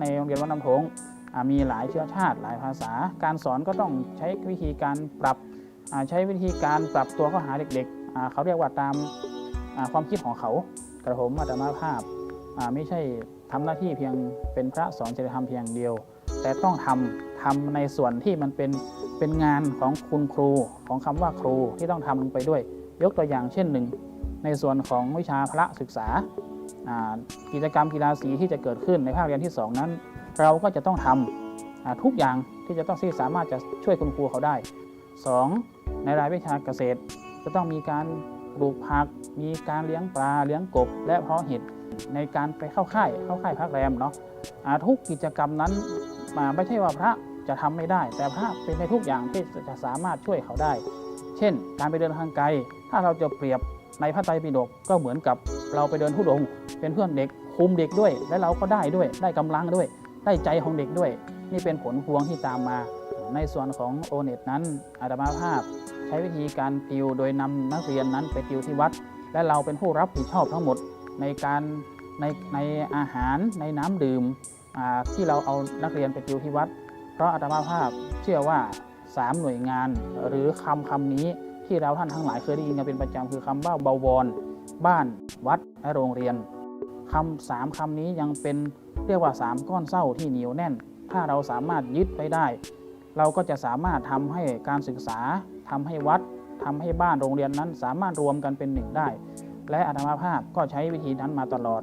ในโรงเรียนวัดน้ำโงมีหลายเชื้อชาติหลายภาษา การสอนก็ต้องใช้วิธีการปรับใช้วิธีการปรับตัวเข้าหาเด็กๆ เขาเรียกว่าตามความคิดของเขากระผมอาตมาภาพไม่ใช่ทำหน้าที่เพียงเป็นพระสอนจริยธรรมเพียงเดียว แต่ต้องทำทำในส่วนที่มันเป็นเป็นงานของคุณครูของคำว่าครูที่ต้องทำลงไปด้วย ยกตัวอย่างเช่นหนึ่ง ในส่วนของวิชาพระศึกษา กิจกรรมกีฬาสีที่จะเกิดขึ้นในภาคเรียนที่ 2 นั้น เราก็จะต้องทำอ่าทุกอย่างที่จะต้องที่สามารถจะช่วยคุณครูเขาได้ 2. ในรายวิชาเกษตร จะต้องมีการปลูกผัก มีการเลี้ยงปลาเลี้ยงกบ และเพาะเห็ดในการไปเข้าค่ายเข้าค่ายพักแรมเนาะทุกกิจกรรมนั้นอ่าไม่ใช่ว่าพระจะทำไม่ได้ แต่พระเป็นในทุกอย่างที่จะสามารถช่วยเขาได้ เช่น การไปเดินทางไกล ถ้าเราจะเปรียบ ในพระไตรปิฎกก็เหมือนกับเราไปเดินทุดง เป็นเพื่อนเด็กคุมเด็กด้วย และเราก็ได้ด้วย ได้กำลังด้วย ได้ใจของเด็กด้วย นี่เป็นผลพวงที่ตามมา ในส่วนของโอเน็ตนั้นอาตมาภาพ ใช้วิธีการติวโดยนำนักเรียนนั้นไปติวที่วัด และเราเป็นผู้รับผิดชอบทั้งหมดในการในในอาหารในน้ำดื่มที่เราเอานักเรียนไปติวที่วัด เพราะอาตมาภาพเชื่อว่า 3 หน่วยงานหรือคำคำนี้ ที่เราท่านทั้งหลายเคยได้ยินกันเป็นประจำคือคำว่าเบาวร บ้าน วัดและโรงเรียนคำสามคำนี้ยังเป็นเรียกว่า3ก้อนเศร้าที่เหนียวแน่น ถ้าเราสามารถยึดไปได้ เราก็จะสามารถทำให้การศึกษาทำให้วัดทำให้บ้านโรงเรียนนั้น สามารถรวมกันเป็นหนึ่งได้ และอาตมาภาพก็ใช้วิธีนั้นมาตลอด